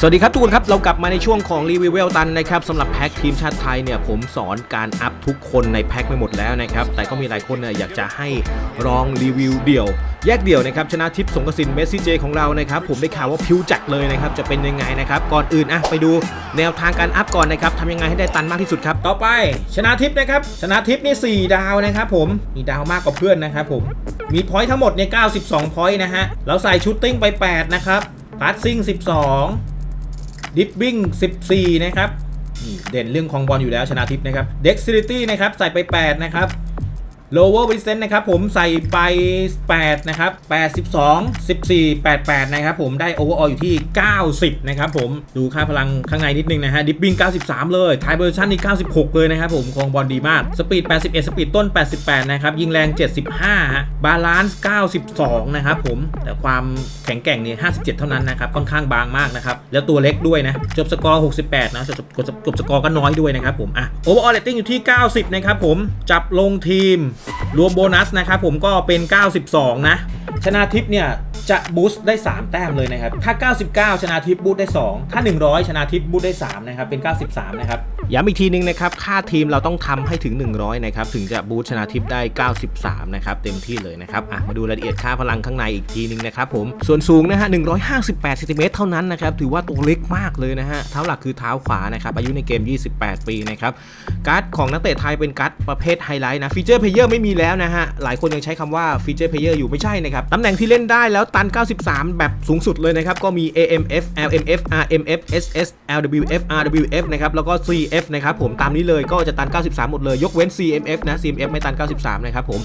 สวัสดีครับทุกคนครับ เรากลับมาในช่วงของรีวิวเวลตันนะครับสำหรับแพ็กทีมชาติไทยเนี่ยผมสอนการอัพทุกคนในแพ็กไปหมดแล้วนะครับ แต่ก็มีหลายคนเนี่ยอยากจะให้ลองรีวิวเดี่ยว แยกเดี่ยวนะครับชนะทิพย์สงกสินเมสซี่เจของเรานะครับ ผมได้ข่าวว่าพิวจัดเลยนะครับ จะเป็นยังไงนะครับ ก่อนอื่นอะไปดูแนวทางการอัพก่อนนะครับทำยังไงให้ได้ตันมากที่สุดครับต่อไปชนะทิพย์นะครับชนะทิพย์นี่4ดาวนะครับผมมีดาวมากกว่าเพื่อนนะครับผมมีพอยต์ทั้งหมดเนี่ย92พอยต์นะฮะเราใส่ชูตติ้งไป8นะครับพาสซิ่ง12 ดิฟวิ่ง 14 นะครับนี่เด่นเรื่องของบอลอยู่แล้วชนะทิพย์นะครับเด็กซิลิตี้นะครับใส่ไป 8 นะครับ Lower Resistance นะครับผมใส่ไป 8 นะครับ 82 14 88 นะครับผมได้ Overall อยู่ที่ 90 นะครับผมดูค่าพลังข้างในนิดนึงนะฮะ ดิฟวิ่ง93 เลยไทเบอร์ชันนี่ 96 เลยนะครับผมคองบอลดีมาก สปีด 81 สปีดต้น 88 นะครับ ยิงแรง 75ฮะบาลานซ์ 92 นะครับผม แต่ความแข็งแกร่งเนี่ย57 เท่านั้นนะครับ ค่อนข้างบางมากนะครับ แล้วตัวเล็กด้วยนะ จบสกอร์ 68 นะจบจบจบสกอร์ก็น้อยด้วยนะครับผมอะ Overall Rating อยู่ที่ 90 นะครับผมจับลงทีมรวมโบนัสนะครับผมก็เป็น 92 นะ ชนะทิพย์เนี่ยจะบูสต์ได้ 3 แต้มเลยนะครับ ถ้า 99 ชนะทิพย์บูสต์ได้ 2 ถ้า 100 ชนะทิพย์บูสต์ได้ 3 นะครับ เป็น 93 นะครับ ย้ำอีกทีนึงนะครับ ค่าทีมเราต้องทำให้ถึง 100 นะครับ ถึงจะบูตชนะทิพย์ได้ 93 นะครับ เต็มที่เลยนะครับ อะ มาดูรายละเอียดค่าพลังข้างในอีกทีนึงนะครับผม ส่วนสูงนะฮะ 158ซนติเมตรเท่านั้นนะครับ ถือว่าตัวเล็กมากเลยนะฮะ เท้าหลักคือเท้าขวานะครับ อายุในเกม 28 ปีนะครับ การ์ดของนักเตะไทยเป็นการ์ดประเภทไฮไลท์นะ ฟีเจอร์เพลเยอร์ไม่มีแล้วนะฮะ หลายคนยังใช้คำว่าฟีเจอร์เพลเยอร์อยู่ไม่ใช่นะครับตำแหน่งที่เล่นได้แล้วตัน 93 แบบสูงสุดเลยนะครับ ก็มี AMF LMF RMF SS LWF RWF นะครับ แล้วก็ CF นะครับผมตามนี้เลยก็จะตัน 93 หมดเลยยกเว้น CMF นะ CMF ไม่ตัน 93 นะครับผม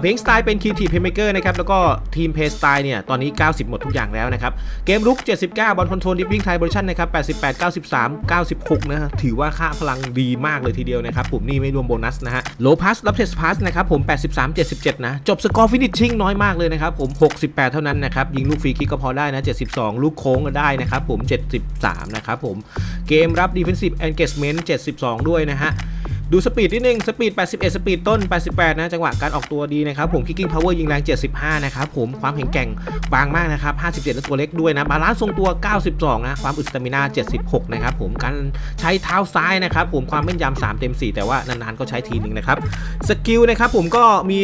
เพลงสไตล์เป็น Creative Playmaker นะครับแล้วก็ทีมเพย์สไตล์เนี่ยตอนนี้ 90 หมดทุกอย่างแล้วนะครับเกมรุก 79 บอลคอนโทรลดิฟวิ่งไทยบริชันนะครับ88 93 96 นะฮะถือว่าค่าพลังดีมากเลยทีเดียวนะครับผมนี่ไม่รวมโบนัสนะฮะโลพัสรับเทสพาสนะครับผม 83 77 นะ จบสกอร์ฟินิชชิ่งน้อยมากเลยนะครับผม 68 เท่านั้นนะครับ ยิงลูกฟรีคิกก็พอได้นะ 72 ลูกโค้งก็ได้นะครับผม 73 นะครับผม เกมรับ Defensive Engagement 72ด้วยนะฮะ ดูสปีดนิดนึง สปีด 81 สปีดต้น 88 นะ จังหวะการออกตัวดีนะครับ ผม Kicking Power ยิงแรง 75 นะครับผม ความแข็งแกร่งบางมากนะครับ 57 และตัวเล็กด้วยนะ บาลานซ์ทรงตัว 92 นะ ความอึดสตามินา 76 นะครับผม การใช้เท้าซ้ายนะครับผม ความแม่นยำ 3 เต็ม 4 แต่ว่านานๆ ก็ใช้ทีหนึ่งนะครับ สกิลนะครับผมก็มี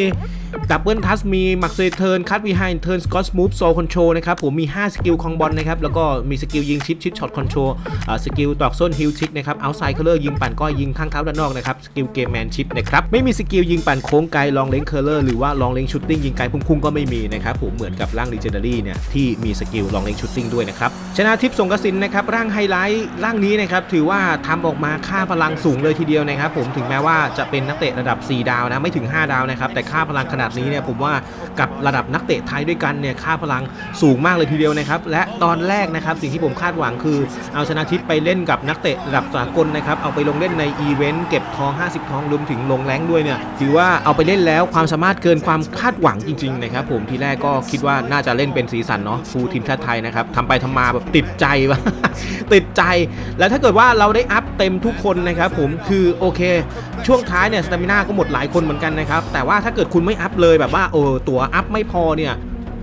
ดับเบิลทัสมีมักเซเทิร์นคัตวีไฮเทิร์นสกอตมูฟโซคอนโทรนะครับผมมี 5 สกิลคองบอลนะครับ แล้วก็มีสกิลยิงชิปชิปช็อตคอนโทรสกิลตอกส้นฮิลชิกนะครับเอาไซเคอร์ยิงปั่นก้อยยิงข้างเท้าด้านนอกนะครับสกิลเกมแมนชิปนะครับไม่มีสกิลยิงปั่นโค้งไกลลองเลงเคอร์เลอร์หรือว่าลองเลงชูตติ้งยิงไกลพุ่งๆก็ไม่มีนะครับผมเหมือนกับร่าง Legendary เนี่ยที่มีสกิลลองเลงชูตติ้งด้วยนะครับชนะทิพย์สงกสินนะครับร่างไฮไลท์ร่างนี้นะครับถือว่าทำออกมาค่าพลังสูงเลยทีเดียวนะครับผมถึงแม้ว่าจะเป็นนักเตะระดับ 4 ดาวนะไม่ถึง 5 ดาวนะครับแต่ค่าพลังขนาดนี้เนี่ยผมว่ากับระดับนักเตะไทยด้วยกันเนี่ยค่าพลังสูงมากเลยทีเดียวนะครับและตอนแรกนะครับสิ่งที่ผมคาดหวังคือ เอาชนะทิพย์ไปเล่นกับนักเตะระดับสากลนะครับเอาไปลงเล่นในอีเวนต์เก็บทอง 50ทองรวมถึงลงแรงด้วยเนี่ยถือว่าเอาไปเล่นแล้วความสามารถเกินความคาดหวังจริงๆนะครับผมทีแรกก็คิดว่าน่าจะเล่นเป็นสีสันเนาะฟูลทีมชาติไทยนะครับทำไปทำมาแบบติดใจวะติดใจ แล้วถ้าเกิดว่าเราได้อัพเต็มทุกคนนะครับผมคือโอเค ช่วงท้ายเนี่ยสตามิน่าก็หมดหลายคนเหมือนกันนะครับแต่ว่าถ้าเกิดคุณไม่อัพเลยแบบว่าเออตัวอัพไม่พอเนี่ย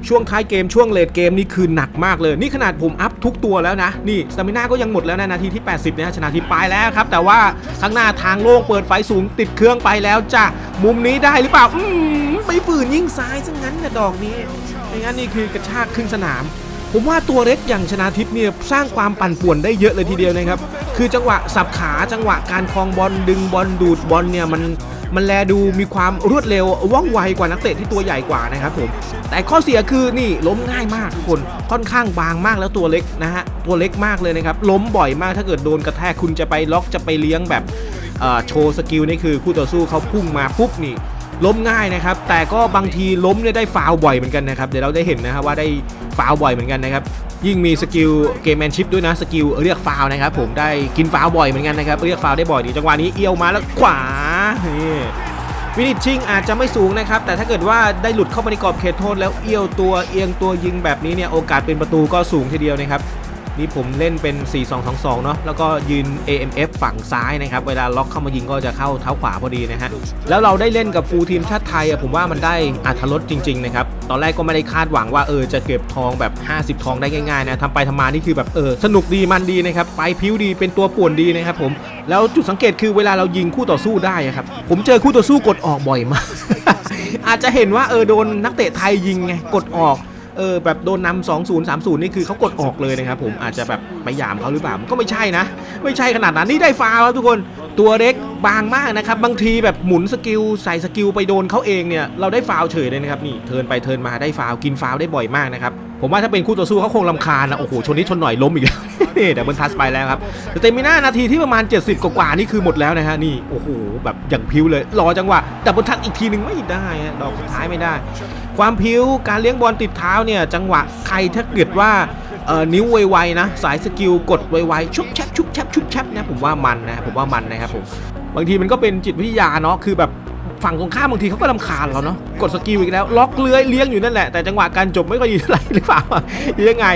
ช่วงท้ายเกมช่วงเลดเกมนี่คือหนักมากเลย นี่ขนาดผมอัพทุกตัวแล้วนะ นี่สตามิน่าก็ยังหมดแล้วนะนาทีที่ 80นะชนะทีมไปแล้วครับ แต่ว่าข้างหน้าทางโล่งเปิดไฟสูงติดเครื่องไปแล้วจ้ะมุมนี้ได้หรือเปล่า อืมไปฝืนยิงซ้ายซะงั้นนะดอกนี้ไม่งั้นนี่คือกระชากครึ่งสนาม ผมว่าตัวเล็กอย่างชนาทิพย์เนี่ยสร้างความปั่นป่วนได้เยอะเลยทีเดียวนะครับ คือจังหวะสับขาจังหวะการคลองบอลดึงบอลดูดบอลเนี่ยมัน มันแลดูมีความรวดเร็วว่องไวกว่านักเตะที่ตัวใหญ่กว่านะครับผมแต่ข้อเสียคือนี่ล้มง่ายมากทุกคนค่อนข้างบางมากแล้วตัวเล็กนะฮะตัวเล็กมากเลยนะครับล้มบ่อยมากถ้าเกิดโดนกระแทกคุณจะไปล็อกจะไปเลี้ยงแบบโชว์สกิลนี่คือคู่ต่อสู้เขาพุ่งมาปุ๊บนี่ล้มง่ายนะครับ แต่ก็บางทีล้มเนี่ยได้ฟาวบ่อยเหมือนกันนะครับ เดี๋ยวเราได้เห็นนะครับว่าได้ฟาวบ่อยเหมือนกันนะครับ ยิ่งมีสกิลเกมแมนชิพด้วยนะสกิลเรียกฟาวนะครับผมได้กินฟาวบ่อยเหมือนกันนะครับเรียกฟาวได้บ่อยดีจังหวะนี้เอียวมาแล้วขวา นี่ฟินิชชิ่งอาจจะไม่สูงนะครับ แต่ถ้าเกิดว่าได้หลุดเข้ามาในกรอบเขตโทษแล้วเอี้ยวตัวเอียงตัวยิงแบบนี้เนี่ยโอกาสเป็นประตูก็สูงทีเดียวนะครับ นี่ผมเล่นเป็น 4-2-2-2 เนาะแล้วก็ยืน AMF ฝั่งซ้ายนะครับ เวลาล็อกเข้ามายิงก็จะเข้าเท้าขวาพอดีนะฮะ แล้วเราได้เล่นกับฟูลทีมชาติไทยอะผมว่ามันได้อัธรสจริง ๆ นะครับ ตอนแรกก็ไม่ได้คาดหวังว่าเออจะเก็บทองแบบ 50 ทองได้ง่ายๆนะทำไปทำมานี่คือแบบเออสนุกดีมันดีนะครับ ไปพิ้วดีเป็นตัวป่วนดีนะครับผม แล้วจุดสังเกตคือเวลาเรายิงคู่ต่อสู้ได้อะครับ ผมเจอคู่ต่อสู้กดออกบ่อยมาก อาจจะเห็นว่าเออโดนนักเตะไทยยิงไงกดออก เออแบบโดนนำ2 0 3 0นี่คือเขากดออกเลยนะครับผมอาจจะแบบไปหยามเขาหรือเปล่าก็ไม่ใช่นะ ไม่ใช่ขนาดนั้นนี่ได้ฟาวล์ครับทุกคนตัวเล็กบางมากนะครับบางทีแบบหมุนสกิลใส่สกิลไปโดนเขาเองเนี่ยเราได้ฟาวเฉยเลยนะครับนี่เทิร์นไปเทิร์นมาได้ฟาวกินฟาวได้บ่อยมากนะครับผมว่าถ้าเป็นคู่ต่อสู้เขาคงลำคาญนะโอ้โหชนนิดชนหน่อยล้มอีกแล้ว แต่บิร์ทัสไปแล้วครับแต่เตมิน่านาทีที่ประมาณ 70 กว่าๆนี่คือหมดแล้วนะฮะนี่โอ้โหแบบอย่างพิ้วเลย รอจังหวะแต่บิร์ทัสอีกทีหนึ่งไม่ได้ดอกสุดท้ายไม่ได้ ความพิ้วการเลี้ยงบอลติดเท้าเนี่ยจังหวะใครถ้าเกิดว่านิ้วไวๆนะ สายสกิลกดไวๆชุบแชบชุบแชบชุบแชบนะผมว่ามันนะผมว่ามันนะครับผมบางทีมันก็เป็นจิตวิทยาเนาะคือแบบฝั่งตรงข้ามบางทีเขาก็ลำคาญเราเนาะกดสกิลอีกแล้ว ล็อกเลื้อยเลี้ยงอยู่นั่นแหละแต่จังหวะการจบไม่ค่อยดีเท่าไหร่หรือเปล่ายังไง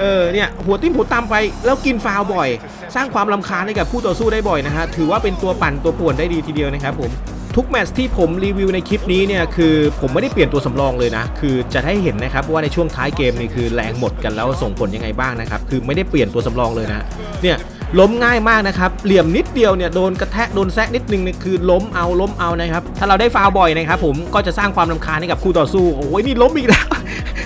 เออเนี่ยหัวติ้มหัวตามไปแล้วกินฟาวบ่อย สร้างความลำคาญให้กับผู้ต่อสู้ได้บ่อยนะฮะถือว่าเป็นตัวปั่นตัวป่วนได้ดีทีเดียวนะครับผมทุกแมตช์ที่ผมรีวิวในคลิปนี้เนี่ยคือผมไม่ได้เปลี่ยนตัวสำรองเลยนะ คือจะให้เห็นนะครับว่าในช่วงท้ายเกมนี่คือแรงหมดกันแล้วส่งผลยังไงบ้างนะครับคือไม่ได้เปลี่ยนตัวสำรองเลยนะเนี่ยล้มง่ายมากนะครับเหลี่ยมนิดเดียวเนี่ยโดนกระแทกโดนแซะนิดนึงเนี่ยคือล้มเอาล้มเอานะครับถ้าเราได้ฟาวบ่อยนะครับผมก็จะสร้างความรำคาญให้กับคู่ต่อสู้โอ้ยนี่ล้มอีกแล้ว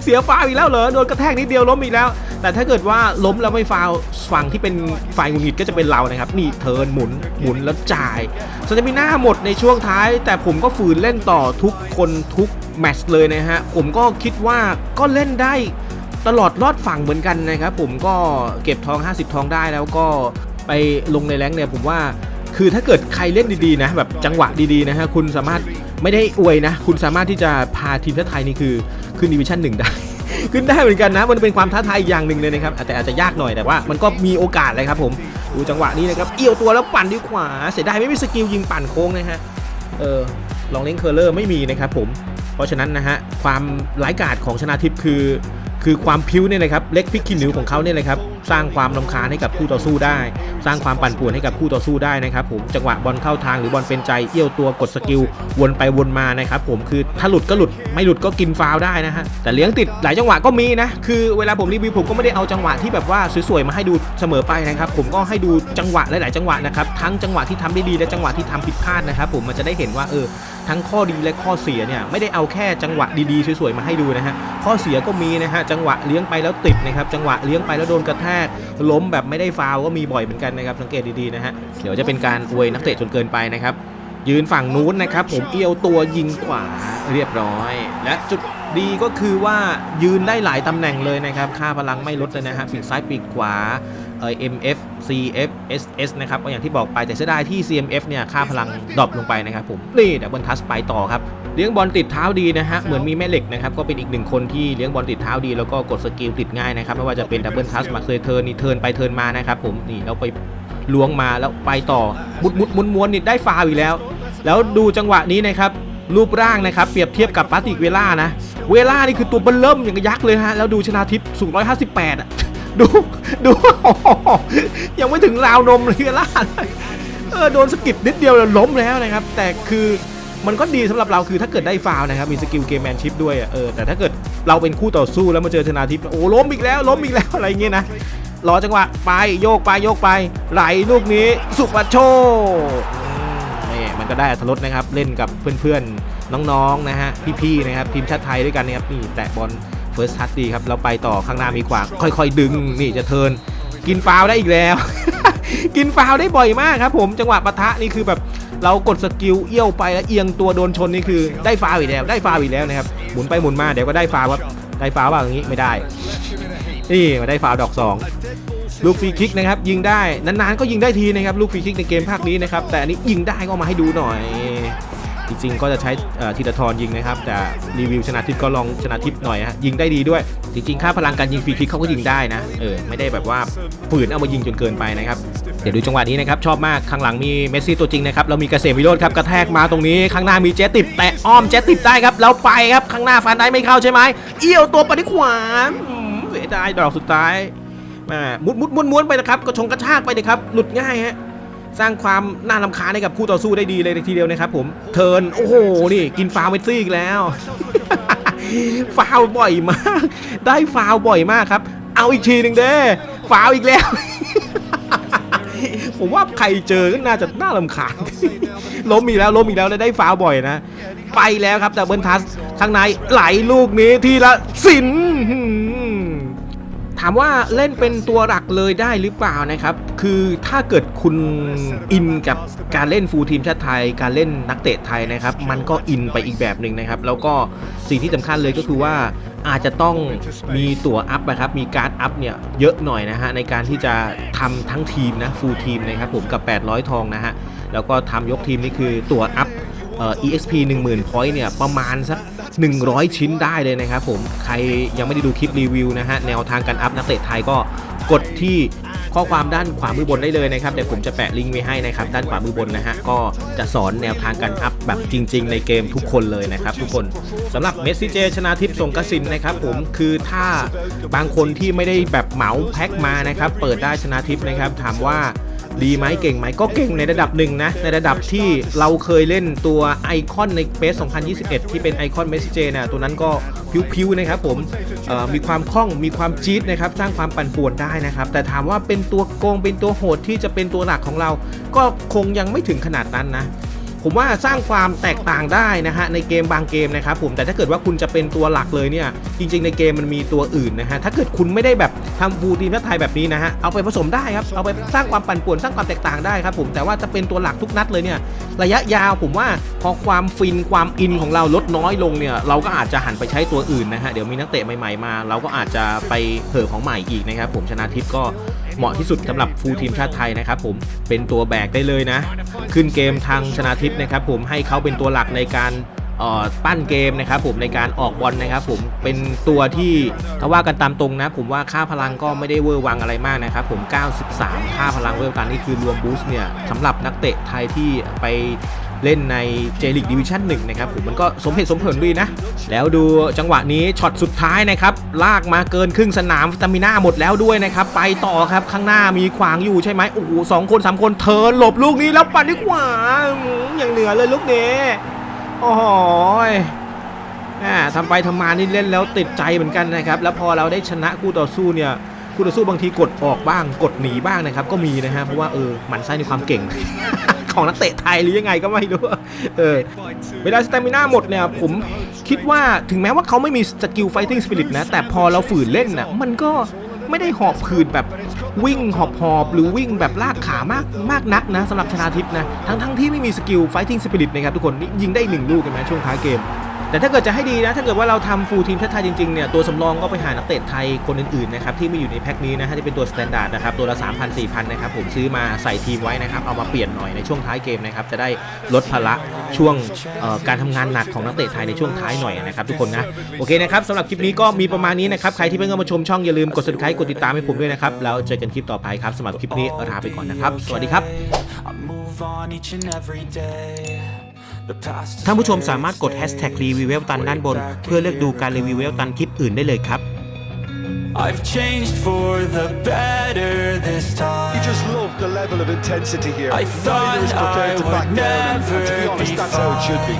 เสียฟาวอีกแล้วเหรอโดนกระแทกนิดเดียวล้มอีกแล้ว แต่ถ้าเกิดว่าล้มแล้วไม่ฟาวฝั่งที่เป็นฝ่ายหงุดหงิดก็จะเป็นเรานะครับ นี่เทินหมุนหมุนแล้วจ่ายสเตมิน่าหมดในช่วงท้าย แต่ผมก็ฝืนเล่นต่อทุกคนทุกแมตช์เลยนะฮะ ผมก็คิดว่าก็เล่นได้ตลอดรอดฝั่งเหมือนกันนะครับผมก็เก็บทอง 50 ทองได้แล้วก็ไปลงในแรงเนี่ยผมว่าคือถ้าเกิดใครเล่นดีๆนะแบบจังหวะดีๆนะฮะคุณสามารถไม่ได้อวยนะ คุณสามารถที่จะพาทีมชาติไทยนี่คือขึ้นดิวิชั่นหนึ่งได้ ขึ้นได้เหมือนกันนะ มันเป็นความท้าทายอย่างหนึ่งเลยนะครับแต่อาจจะยากหน่อยแต่ว่า มันก็มีโอกาสเลยครับผมดูจังหวะนี้นะครับเอี่ยวตัวแล้วปั่นดีขวาเสียดายไม่มีสกิลยิงปั่นโค้งนะฮะเออลองเล่นเคอร์เลอร์ไม่มีนะครับผมเพราะฉะนั้นนะฮะความร้ายกาจของชนะทิพย์คือ คือความพิ้วเนี่ยนะครับเล็กพริกขี้หนูของเขาเนี่ยนะครับ สร้างความลำคาญให้กับคู่ต่อสู้ได้ สร้างความปั่นป่วนให้กับคู่ต่อสู้ได้นะครับผมจังหวะบอลเข้าทางหรือบอลเป็นใจเอี้ยวตัวกดสกิลวนไปวนมานะครับผมคือถ้าหลุดก็หลุดไม่หลุดก็กินฟาวได้นะฮะแต่เลี้ยงติดหลายจังหวะก็มีนะคือเวลาผมรีวิวผมก็ไม่ได้เอาจังหวะที่แบบว่าสวยๆมาให้ดูเสมอไปนะครับผมก็ให้ดูจังหวะหลายๆจังหวะนะครับทั้งจังหวะที่ทำได้ดีและจังหวะที่ทำผิดพลาดนะครับผมมันจะได้เห็นว่าเออทั้งข้อดีและข้อเสียเนี่ยไม่ได้เอาแค่จังหวะดีๆสวยๆมาให้ดูนะฮะข้อเสียก็มีนะฮะจังหวะเลี้ยงไปแล้วติดนะครับจังหวะเลี้ยงไปแล้วโดนกระแทกล้มแบบไม่ได้ฟาวก็มีบ่อยเหมือนกันนะครับสังเกตดีๆนะฮะเดี๋ยวจะเป็นการอวยนักเตะจนเกินไปนะครับยืนฝั่งนู้นนะครับ ผมเอียวตัวยิงขวาเรียบร้อย และจุดดีก็คือว่ายืนได้หลายตำแหน่งเลยนะครับ ค่าพลังไม่ลดเลยนะฮะปีกซ้ายปีกขวาเอ่อฟ CF SS นะครับก็อย่างที่บอกไปแต่เสียดายที่ CMF เนี่ยค่าพลังดรอปลงไปนะครับผมนี่ดับเบิลทัสไปต่อครับเลี้ยงบอลติดเท้าดีนะฮะเหมือนมีแม่เหล็กนะครับก็เป็นอีกหนึ่งคนที่เลี้ยงบอลติดเท้าดี แล้วก็กดสกิลติดง่ายนะครับไม่ว่าจะเป็นดับเบิลทัสมาเคยเทิร์นนี่เทิร์นไปเทิร์นมานะครับผมนี่แล้วไปล้วงมาแล้วไปต่อมุดมุดมุนม้วนนี่ได้ฟาวอีกแล้ว แล้วดูจังหวะนี้นะครับรูปร่างนะครับเปรียบเทียบกับปาติกเวล่านะเวล่านี่คือตัวเบิ้ลเริ่มอย่างกับยักษ์เลยฮะแล้วดูชนาทิพย์สูง158อะ ดูดู ยังไม่ถึงราวนมเลยล่าเออโดนสกิดนิดเดียวแล้วล้มแล้วนะครับ แต่คือมันก็ดีสำหรับเราคือถ้าเกิดได้ฟาวนะครับมีสกิลเกมแมนชิพด้วยเออแต่ถ้าเกิดเราเป็นคู่ต่อสู้แล้วมาเจอชนาทิพย์โอ้ล้มอีกแล้วล้มอีกแล้วอะไรเงี้ยนะรอจังหวะไปโยกไปโยกไป ไหลลูกนี้สุปัชโชนี่มันก็ได้อัธรสนะครับเล่นกับเพื่อนๆน้องๆนะฮะพี่ๆนะครับทีมชาติไทยด้วยกันนะครับนี่แตะบอล เฟิร์สทัชดีครับเราไปต่อข้างหน้ามีขวาค่อยๆ ดึงนี่จะเทิร์นกินฟาวได้อีกแล้ว กินฟาวได้บ่อยมากครับผมจังหวะปะทะนี่คือแบบเรากดสกิลเอี้ยวไปแล้วเอียงตัวโดนชนนี่คือได้ฟาวอีกแล้วได้ฟาวอีกแล้วนะครับหมุนไปหมุนมาเดี๋ยวก็ได้ฟาวครับได้ฟาวล์ว่าอย่างนี้ไม่ได้นี่มาได้ฟาวดอก2ลูกฟรีคิกนะครับยิงได้นานๆก็ยิงได้ทีนะครับลูกฟรีคิกในเกมภาคนี้นะครับแต่อันนี้ยิงได้ก็มาให้ดูหน่อย จริงๆก็จะใช้ธีรทรยิงนะครับ แต่รีวิวชนะทิพย์ก็ลองชนะทิพย์หน่อยฮะยิงได้ดีด้วย จริงๆ ค่าพลังการยิงฟรีคิกเขาก็ยิงได้นะเออไม่ได้แบบว่าฝืนเอามายิงจนเกินไปนะครับเดี๋ยวดูจังหวะนี้นะครับชอบมากข้างหลังมีเมสซี่ตัวจริงนะครับเรามีเกษมวิโรธครับกระแทกมาตรงนี้ข้างหน้ามีเจติบแตะอ้อมเจติบได้ครับแล้วไปครับข้างหน้าฟันได้ไม่เข้าใช่ไหมเอี้ยวตัวไปที่ขวาเสียดายดอกสุดท้ายมามุดมุดม้วนไปนะครับกระชงกระชากไปเลยครับหลุดง่ายฮะ สร้างความน่ารำคาญให้กับคู่ต่อสู้ได้ดีเลยทีเดียวนะครับผมเทิร์นโอ้โหนี่กินฟาวเมสซี่อีกแล้ว ฟาวบ่อยมาก ได้ฟาวบ่อยมากครับ เอาอีกทีหนึ่งเด้ฟาวอีกแล้ว ผมว่าใครเจอก็น่าจะน่ารำคาญล้มอีกแล้วล้มอีกแล้วแล้วได้ฟาวบ่อยนะ ไปแล้วครับแต่เบิร์นทัสข้างในไหลลูกนี้ทีละสิน ถามว่าเล่นเป็นตัวหลักเลยได้หรือเปล่านะครับ คือถ้าเกิดคุณอินกับการเล่นฟูลทีมชาติไทย การเล่นนักเตะไทยนะครับ มันก็อินไปอีกแบบหนึ่งนะครับ แล้วก็สิ่งที่สำคัญเลยก็คือว่าอาจจะต้องมีตั๋วอัพนะครับ มีการ์ดอัพเนี่ยเยอะหน่อยนะฮะในการที่จะทำทั้งทีมนะฟูลทีมนะครับผมกับ 800 ทองนะฮะแล้วก็ทำยกทีมนี่คือตั๋วอัพ EXP 10,000 point เนี่ยประมาณสัก 100 ชิ้นได้เลยนะครับผมใครยังไม่ได้ดูคลิปรีวิวนะฮะแนวทางการอัพนักเตะไทยก็กดที่ข้อความด้านขวามือบนได้เลยนะครับเดี๋ยวผมจะแปะลิงก์ไว้ให้นะครับด้านขวามือบนนะฮะก็จะสอนแนวทางการอัพแบบจริง ๆ ในเกมทุกคนเลยนะครับทุกคนสำหรับเมสซี่เจชนาทิพย์สงกสินนะครับผมคือถ้าบางคนที่ไม่ได้แบบเหมาแพ็คมานะครับเปิดได้ชนาทิพย์นะครับถามว่า ดีไหมเก่งไหมก็เก่งในระดับหนึ่งนะ ในระดับที่เราเคยเล่นตัวไอคอนในเปส2021 ที่เป็นไอคอนเมสเจเนี่ยตัวนั้นก็พิวๆนะครับผมมีความคล่องมีความจี๊ดนะครับ สร้างความปั่นป่วนได้นะครับ แต่ถามว่าเป็นตัวโกงเป็นตัวโหดที่จะเป็นตัวหลักของเรา ก็คงยังไม่ถึงขนาดนั้นนะ ผมว่าสร้างความแตกต่างได้นะฮะในเกมบางเกมนะครับผมแต่ถ้าเกิดว่าคุณจะเป็นตัวหลักเลยเนี่ยจริง ๆ ในเกมมันมีตัวอื่นนะฮะถ้าเกิดคุณไม่ได้แบบทำฟูลทีมชาติไทยแบบนี้นะฮะเอาไปผสมได้ครับเอาไปสร้างความปั่นป่วนสร้างความแตกต่างได้ครับผมแต่ว่าจะเป็นตัวหลักทุกนัดเลยเนี่ย ระยะยาวผมว่าพอความฟินความอินของเราลดน้อยลงเนี่ยเราก็อาจจะหันไปใช้ตัวอื่นนะฮะเดี๋ยวมีนักเตะใหม่ๆมา เราก็อาจจะไปเห่อของใหม่อีกนะครับผมชนะทิพย์ก็เหมาะที่สุดสำหรับฟูลทีมชาติไทยนะครับผมเป็นตัวแบกได้เลยนะ ขึ้นเกมทางชนะทิพย์นะครับผมให้เขาเป็นตัวหลักในการ ปั้นเกมนะครับผมในการออกบอลนะครับผมเป็นตัวที่ถ้าว่ากันตามตรงนะ ผมว่าค่าพลังก็ไม่ได้เวอร์วังอะไรมากนะครับผม 93 ค่าพลังเวอร์ตันนี่คือรวมบูสต์เนี่ยสำหรับนักเตะไทยที่ไปเล่นในเจลิกดิวิชั่น1นะครับผมมันก็สมเหตุสมผลดีนะ แล้วดูจังหวะนี้ช็อตสุดท้ายนะครับลากมาเกินครึ่งสนามสตามิน่าหมดแล้วด้วยนะครับ ไปต่อครับข้างหน้ามีขวางอยู่ใช่ไหมโอ้โหสองคนสามคนเทินหลบลูกนี้แล้วปั่นด้วยขวาอย่างเหนือเลยลูกนี้ โอ้โหยอ่าทำไปทำมานี่เล่นแล้วติดใจเหมือนกันนะครับ แล้วพอเราได้ชนะคู่ต่อสู้เนี่ยคู่ต่อสู้บางทีกดออกบ้าง กดหนีบ้างนะครับ ก็มีนะฮะเพราะว่าเออหมันไส้ในความเก่ง ของนักเตะไทยหรือยังไงก็ไม่รู้เออเวลาสเตมิน่าหมดเนี่ยผมคิดว่าถึงแม้ว่าเขาไม่มีสกิลไฟติ้งสปิริตนะแต่พอเราฝืนเล่นน่ะมันก็ ไม่ได้หอบผืดแบบวิ่งหอบหอบหรือวิ่งแบบลากขามากมากนักนะสำหรับชนาทิพย์นะทั้งทั้งที่ไม่มีสกิลไฟติ้งสปิริตนะครับทุกคนยิงได้หนึ่งลูกกันนะช่วงท้ายเกม แต่ถ้าเกิดจะให้ดีนะ ถ้าเกิดว่าเราทำฟูลทีมชาติไทยจริงๆเนี่ยตัวสำรองก็ไปหานักเตะไทยคนอื่นๆนะครับที่ไม่อยู่ในแพ็คนี้นะฮะที่เป็นตัวสแตนดาร์ดนะครับตัวละ 3,000 4,000นะครับผมซื้อมาใส่ทีมไว้นะครับเอามาเปลี่ยนหน่อยในช่วงท้ายเกมนะครับจะได้ลดภาระช่วงการทำงานหนักของนักเตะไทยในช่วงท้ายหน่อยนะครับทุกคนนะโอเคนะครับสำหรับคลิปนี้ก็มีประมาณนี้นะครับใครที่เพิ่งเข้ามาชมช่องอย่าลืมกด subscribe กดติดตามให้ผมด้วยนะครับแล้วเจอกันคลิปต่อไปครับสำหรับคลิปนี้ลาไปก่อนนะครับสวัสดีครับ I move on each and every day. The past is ท่านผู้ชมสามารถกด hashtag รีวิวเวลตันด้านบน เพื่อเลือกดูการรีวิวเวลตันคลิปอื่นได้เลยครับ I've changed for the better this time. You just love the level of intensity here. I thought Neither is prepared to I back would down, and to never be honest, be that's how it should be.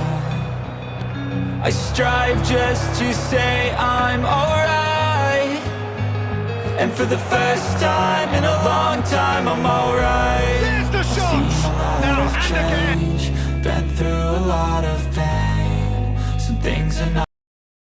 I strive just to say I'm alright. And for the first time in a long time, I'm alright. Here's the shot. Now and again. lot of pain Some things are not